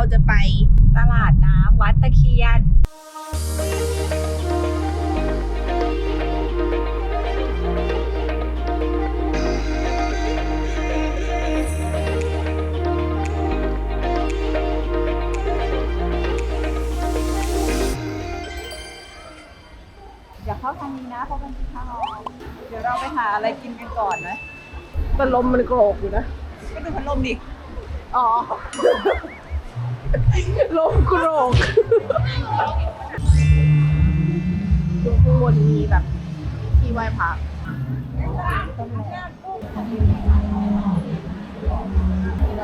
เราจะไปตลาดน้ำวัดตะเคียน อย่าเข้าทางนี้นะเพราะมันมีทางออกเดี๋ยวเราไปหาอะไรกินกันก่อนนะพัดลมมันโกรกอยู่นะ ก็ดูพัดลมดิ อ๋อ ลมโกรกดูข้างบนมีแบบที่ไหว้พระ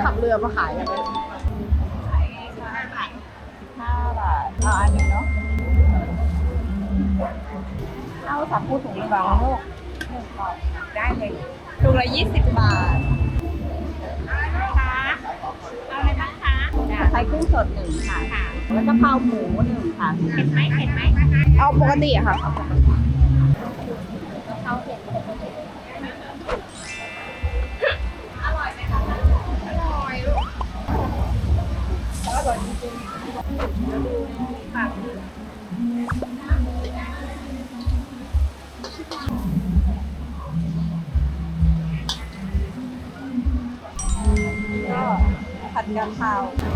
ขับเรือมาขายกันเลยห้าบาทเอาอันนึงเนาะเอาสามคู่ถุงละบาทลูกหนึ่งกล่องได้เลยถุงละยี่สิบบาท ไทยกุ้งสดหนึ่งค่ะแล้วก็เพราหมูหนึ่งค่ะเผ็ดไหมเผ็ดไหมเอาปกติอะค่ะเอาเผ็ดอร่อยไหมคะอร่อยลูกอร่อยจริงๆแล้วดูปากดูก็ผัดกะเพรา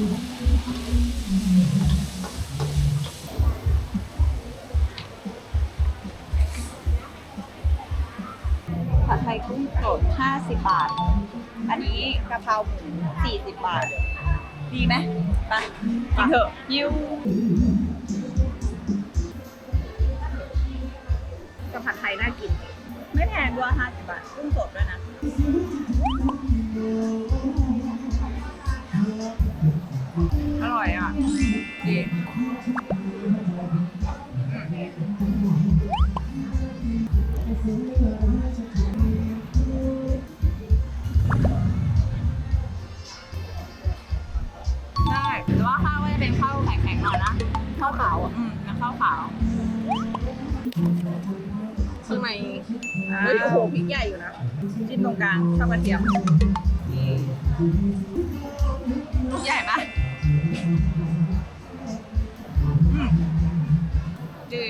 ผัดไทยกุ้งสด50 บาท อันนี้กะเพราหมู40 บาท ดีไหมไปกินเถอะยิวกับผัดไทยน่ากิน ไม่แพงด้วย50 บาท กุ้งสดด้วยนะ อร่อยอะดีได้แต่ว่าข้าวก็จะเป็นข้าวแข็งๆหน่อยนะ ข้าวขาวอะอืมเป็นข้าวขาวข้างในเฮ้ยโอ้โหพริกใหญ่อยู่นะจิ้มตรงกลางชอบกระเทียมนี่ลูกใหญ่ปะอืม ดี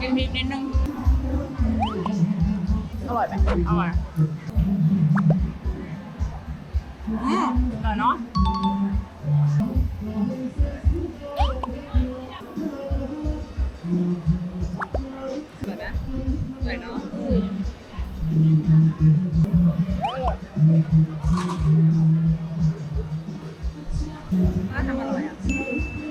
กินพริกนิดนึง อร่อยไหมอร่อยอืมอร่อยเนาะ น่าทำอ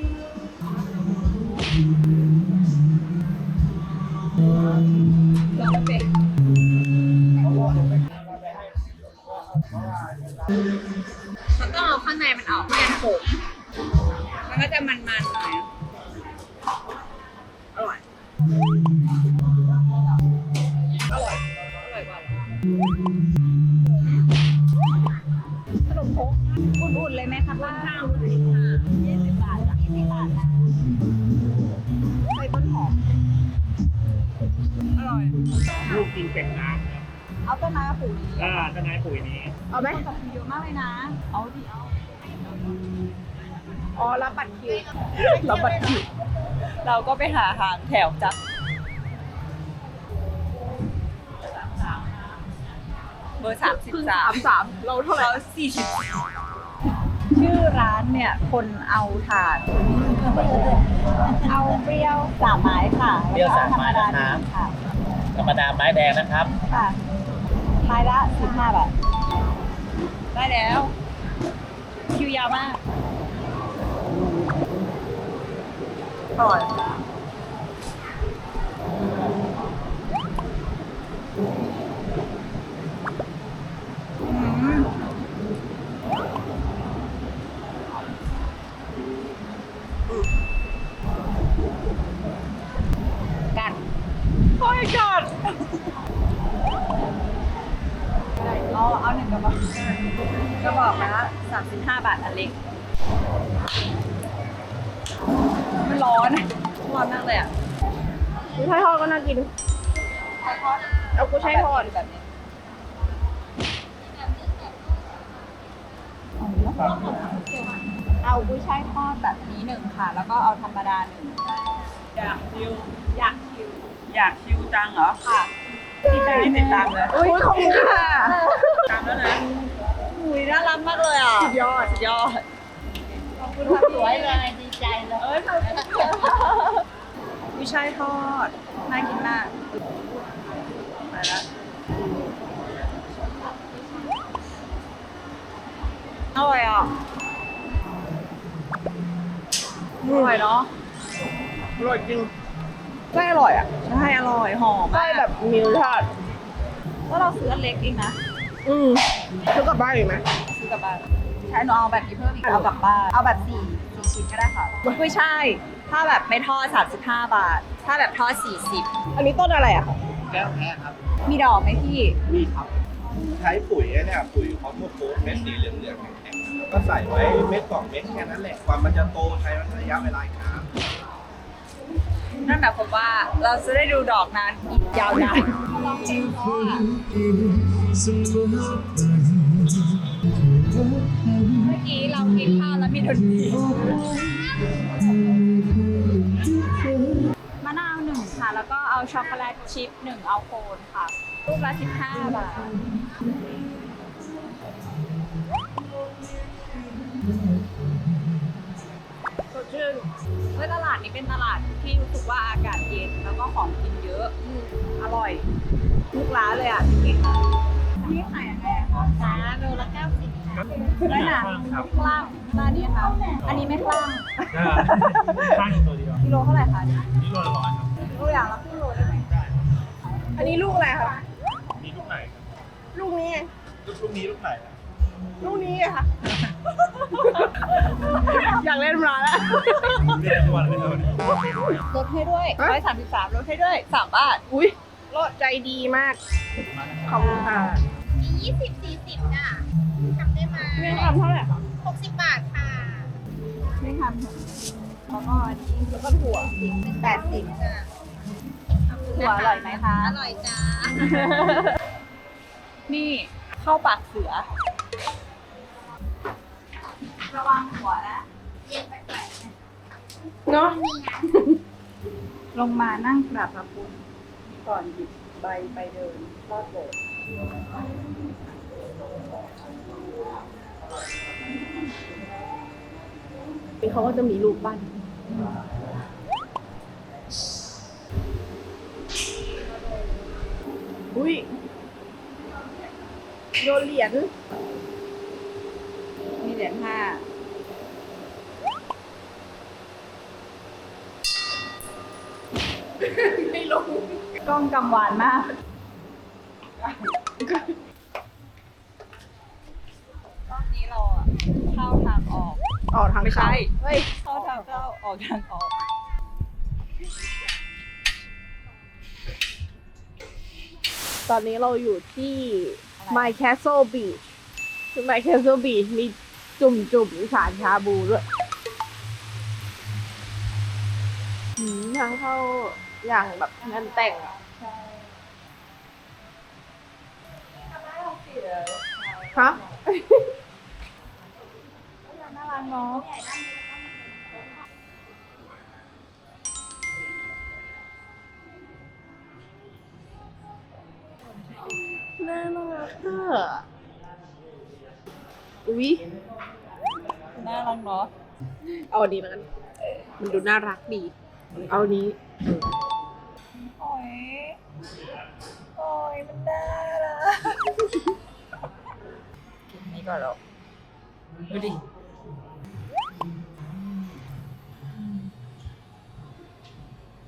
ปลูกำอ่าต้นไม้ปุ๋ยนี้ เอาไหมคนเยอะมากเลยนะ เอาดิเอาอ๋อรับบัตรคิวรับบัตรคิว เราก็ไปหาหางแถวจ้ะเบอร์สามสิบครึ่งสาสามมสามเราเท่าไหร่เราสี่สิบชื่อร้านเนี่ย คนเอาถาด เอาเปรี้ยวสามไม้ค่ะเปรี้ยวสามไม้แล้วก็ธรรมดานะครับค่ะธรรมดาไม้แดงนะครับค่ะ ไม้ละสิบห้าบาท ได้แล้ว คิวยาวมากอร่อยอืมกัดโอ้ยกัด เอาเอาหนึ่งกระบอกกระบอกละสามสิ บห้าบาทอันเล็ก มันร้อน ร้อนมากเลยอะกุ้ยช่ายทอดก็น่ากินเอากุ้ยช่ายทอดแบบนี้เอากุ้ยช่ายทอดแบบนี้หนึ่งค่ะ แล้วก็เอาธรรมดาหนึ่งอยากชิว อยากคิว อยากชิวจังเหรอ ค่ะพี่จะรีบติดตามเลย อุ้ยขอบคุณค่ะ ตามแล้วนะอุ้ย น่ารักมากเลยอะสุดยอดสุดยอดขอบคุณค่ะสวยเลยดีใจเลยเอ้ยกุ้ยช่ายทอดน่ากินมากไปแล้วอร่อยอะอร่อยเนาะอร่อยจริงไส้อร่อยอะใช่อร่อยหอมไส้มากแบบมิลชาติว่าเราซื้ออันเล็กเองนะ อืมซื้อกลับบ้านอีกไหม ซื้อกลับบ้านใช่หนูเอาแบบนี้เพิ่มอีกเอากลับบ้านเอาแบบสี่สี่ชิ้นก็ได้ค่ะกุ้ยช่ายถ้าแบบไม่ทอด35 บาท ถ้าแบบทอด40 อันนี้ต้นอะไรอะแก้วแพ้ครับ มีดอกไหมพี่ มีครับ ใช้ปุ๋ยไอ้เนี่ยปุ๋ยคอสโมโคสเม็ดสีเหลืองๆแข็งๆก็ใส่ไว้เม็ดสองเม็ดแค่นั้นแหละกว่ามันจะโตใช้ระยะเวลาอีกนานนั่นหมายความว่าเราจะได้ดูดอกนั้นอีกยาวนานลองจิ้มเพราะว่า เมื่อกี้เรากินข้าวแล้วมีดนตรีมะนาวหนึ่งค่ะ แล้วก็เอาช็อกโกแลตชิพหนึ่งเอาโคนค่ะลูกละ15บาทสดชื่นเมื่อตลาดนี้เป็นตลาดที่รู้สึกว่าอากาศเย็นแล้วก็ของกินเยอะอืมอร่อย ทุกร้านเลยอะจริงๆ ค่ะได้หนาคลั่งร้านนี้ค่ะอันนี้ไม่คลั่งข้างตัวเดียวกิโลเท่าไหร่คะเนี่ยนี่โลละร้อยครับตัวอย่างละครึ่งโลได้ไหมได้อันนี้ลูกอะไรคะมีลูกไหนลูกนี้ไงลูกลูกนี้ลูกไหนลูกนี้ไงค่ะ อยากเล่นมาแล้วเรียนทุกวันเลยวันนี้ลดให้ด้วยฮะร้อยสามสิบสามลดให้ด้วยสามบาท อุ้ยรสใจดีมาก ขอบคุณค่ะมียี่สิบสี่สิบน่ะ ทำได้ไหมเมี่ยงคำเท่าไหร่คะหกสิบบาทค่ะไม่ทำแล้วก็อันนี้แล้วก็ถั่วแปดสิบจ้ะถั่วอร่อยไหมคะ อร่อยจ้า นี่เข้าปากเสือ ระวังหัวนะเนาะลงมานั่งกราบพระพุทธก่อนหยิบใบไปเดินรอดโบสถ์นี่ เขาก็จะมีรูปปั้น อุ้ยโยนเหรียญมีเหรียญห้าไม่ลงกล้องกังวานมากรอบนี้เราอะเข้าทางออก ออกทางไม่ใช่เข้าเฮ้ยเข้าทางเข้าออกทางออก ตอนนี้เราอยู่ที่ My Castle Beach คือ My Castle Beach มีจุ่มจุ่มๆสารชาบูด้วยหืมทางเข้าอย่างแบบงานแต่งอะฮะน่ารักเนาะน่ารักอะอุ๊ยน่ารักเนาะเอาอันนี้แล้วกันมันดูน่ารักดี เอาอันนี้โอ้ยโอ้ยมันน่ารักกินนี้ก่อนหรอดูดิ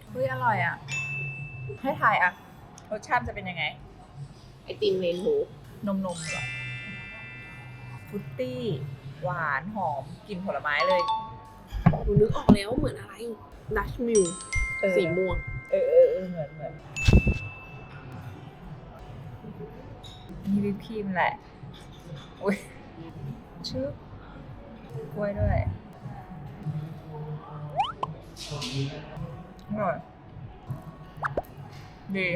เฮ้ยอร่อยอะ ให้ถ่ายอะ รสชาติจะเป็นยังไง ไอติมเรนโบว์นมนมๆเหรอฟรุตตี้ หวานหอมกลิ่นผลไม้เลย หนูนึกออกแล้วเหมือนอะไรดัชมิลเออ สีม่วง เออเออเออเหมือนเหมือนนี่วิปครีมแหละ อุ้ยชึบ กล้วยด้วยอร่อยดี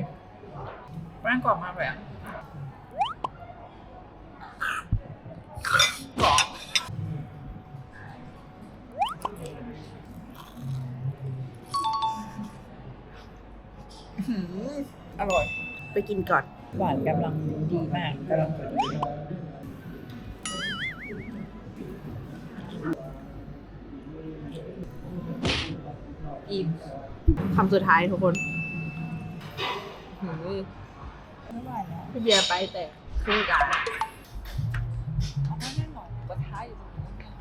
แป้งกรอบมากเลยอะกรอบอื้อหืออร่อย ไปกินก่อน หวานกำลังดีมากกำลังพอดี คำสุดท้ายทุกคนหือไม่ไหวแล้วพี่เบียร์ไปแต่ครึ่งกลางเอาไม่ได้หน่อยกระทะอยู่ตรงนู้นเนี่ย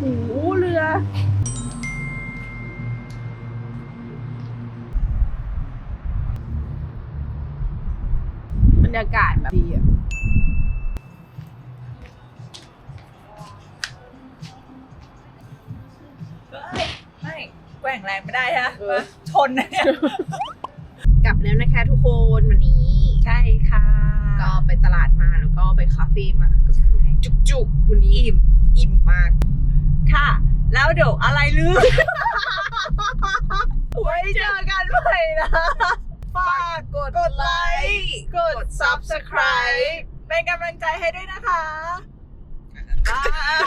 หูเรือ บรรยากาศแบบดีอะ แกว่งแรงไม่ได้ฮะเออ ชนนะเนี่ยกลับแล้วนะคะทุกคนวันนี้ ใช่ค่ะ ก็ไปตลาดมาแล้วก็ไปคาเฟ่มาก็คือจุกจุกๆวันนี้อิ่มอิ่มมาก ค่ะ แล้วเดี๋ยวอะไรลืม ไว้เจอกันใหม่นะ ฝากกดไลค์ กด subscribe เป็นกำลังใจให้ด้วยนะคะบ๊ายบาย